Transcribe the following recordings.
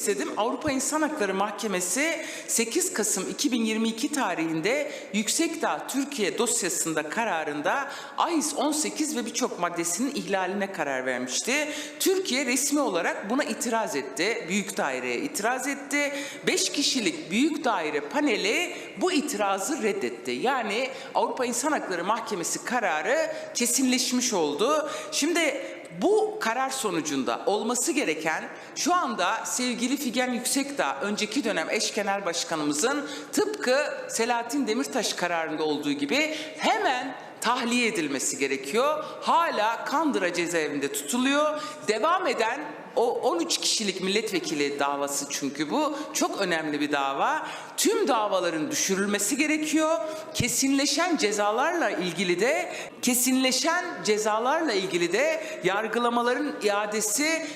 istedim. Avrupa İnsan Hakları Mahkemesi 8 Kasım 2022 tarihinde Yüksekdağ Türkiye dosyasında kararında AİS 18 ve birçok maddesinin ihlaline karar vermişti. Türkiye resmi olarak buna itiraz etti. Büyük daireye itiraz etti. 5 kişilik büyük daire paneli bu itirazı reddetti. Yani Avrupa İnsan Hakları Mahkemesi kararı kesinleşmiş oldu. Şimdi bu karar sonucunda olması gereken şu anda sevgili Figen Yüksekdağ önceki dönem eş genel başkanımızın tıpkı Selahattin Demirtaş kararında olduğu gibi hemen tahliye edilmesi gerekiyor. Hala Kandıra cezaevinde tutuluyor. Devam eden o 13 kişilik milletvekili davası çünkü bu çok önemli bir dava. Tüm davaların düşürülmesi gerekiyor. Kesinleşen cezalarla ilgili de kesinleşen cezalarla ilgili de yargılamaların iadesi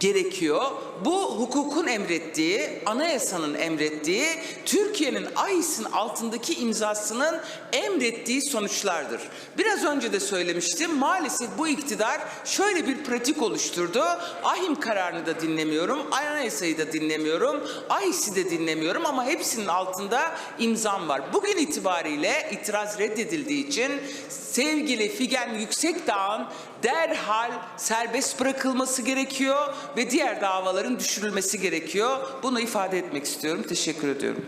gerekiyor. Bu hukukun emrettiği, anayasanın emrettiği, Türkiye'nin AİS'in altındaki imzasının emrettiği sonuçlardır. Biraz önce de söylemiştim. Maalesef bu iktidar şöyle bir pratik oluşturdu. AHİM kararını da dinlemiyorum, anayasayı da dinlemiyorum, AİS'i de dinlemiyorum ama hepsinin altında imzam var. Bugün itibariyle itiraz reddedildiği için sevgili Figen Yüksekdağ'ın derhal serbest bırakılması gerekiyor ve diğer davaların düşürülmesi gerekiyor. Bunu ifade etmek istiyorum. Teşekkür ediyorum.